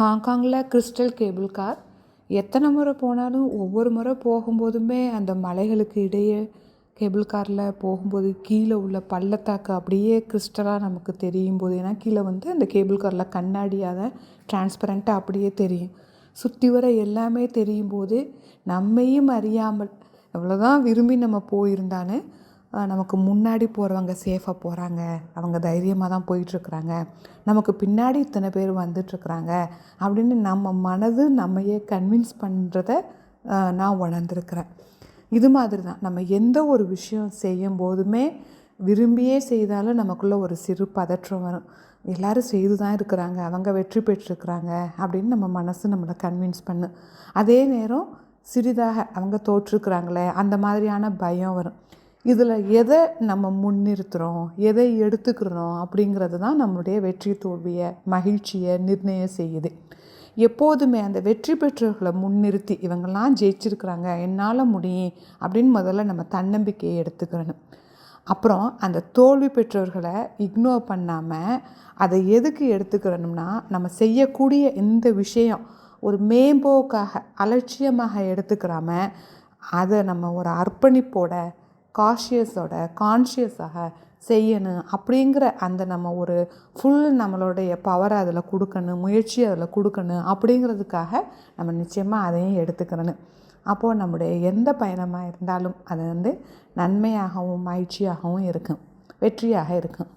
ஹாங்காங்கில் crystal cable car. எத்தனை முறை போனாலும் ஒவ்வொரு முறை போகும்போதுமே அந்த மலைகளுக்கு இடையே கேபிள் காரில் போகும்போது கீழே உள்ள பள்ளத்தாக்கு அப்படியே கிறிஸ்டலாக நமக்கு தெரியும் போது. ஏன்னா கீழே வந்து அந்த கேபிள் காரில் கண்ணாடியாக டிரான்ஸ்பரண்ட்டாக அப்படியே தெரியும். சுற்றி வர எல்லாமே தெரியும் போது நம்மையும் அறியாமல் எவ்வளோதான் விரும்பி நம்ம போயிருந்தாலும் நமக்கு முன்னாடி போகிறவங்க சேஃபாக போகிறாங்க அவங்க தைரியமாக தான் போயிட்டுருக்குறாங்க. நமக்கு பின்னாடி இத்தனை பேர் வந்துட்டுருக்குறாங்க அப்படின்னு நம்ம மனது நம்மையே கன்வின்ஸ் பண்ணுறத நான் உணர்ந்துருக்கிறேன். இது மாதிரி தான் நம்ம எந்த ஒரு விஷயம் செய்யும் போதுமே விரும்பியே செய்தாலும் நமக்குள்ளே ஒரு சிறு பதற்றம் வரும். எல்லோரும் செய்து தான் இருக்கிறாங்க. அவங்க வெற்றி பெற்றிருக்கிறாங்க அப்படின்னு நம்ம மனசு நம்மளை கன்வின்ஸ் பண்ணு. அதே நேரம் சிறிதாக அவங்க தோற்றுருக்குறாங்களே அந்த மாதிரியான பயம் வரும். இதில் எதை நம்ம முன்னிறுத்துகிறோம் எதை எடுத்துக்கிறோம் அப்படிங்கிறது தான் நம்மளுடைய வெற்றி தோல்வியை மகிழ்ச்சியை நிர்ணயம் செய்யுது. எப்போதுமே அந்த வெற்றி பெற்றவர்களை முன்னிறுத்தி இவங்கெல்லாம் ஜெயிச்சிருக்கிறாங்க என்னால் முடியும் அப்படின்னு முதல்ல நம்ம தன்னம்பிக்கையை எடுத்துக்கிறணும் அப்புறம் அந்த தோல்வி பெற்றவர்களை இக்னோர் பண்ணாமல் அதை எதுக்கு எடுத்துக்கிறணும்னா நம்ம செய்யக்கூடிய இந்த விஷயம் ஒரு மேம்போக்காக அலட்சியமாக எடுத்துக்கிறாம அதை நம்ம ஒரு அர்ப்பணிப்போட காஷியஸோட கான்ஷியஸாக செய்யணும் அப்படிங்கிற அந்த நம்ம ஒரு ஃபுல் நம்மளுடைய பவரை அதில் கொடுக்கணும் முயற்சி அதில் கொடுக்கணும் அப்படிங்கிறதுக்காக நம்ம நிச்சயமாக அதையும் எடுத்துக்கிறணும். அப்போது நம்முடைய எந்த பயணமாக இருந்தாலும் அது வந்து நன்மையாகவும் மகிழ்ச்சியாகவும் இருக்கும் வெற்றியாக இருக்கும்.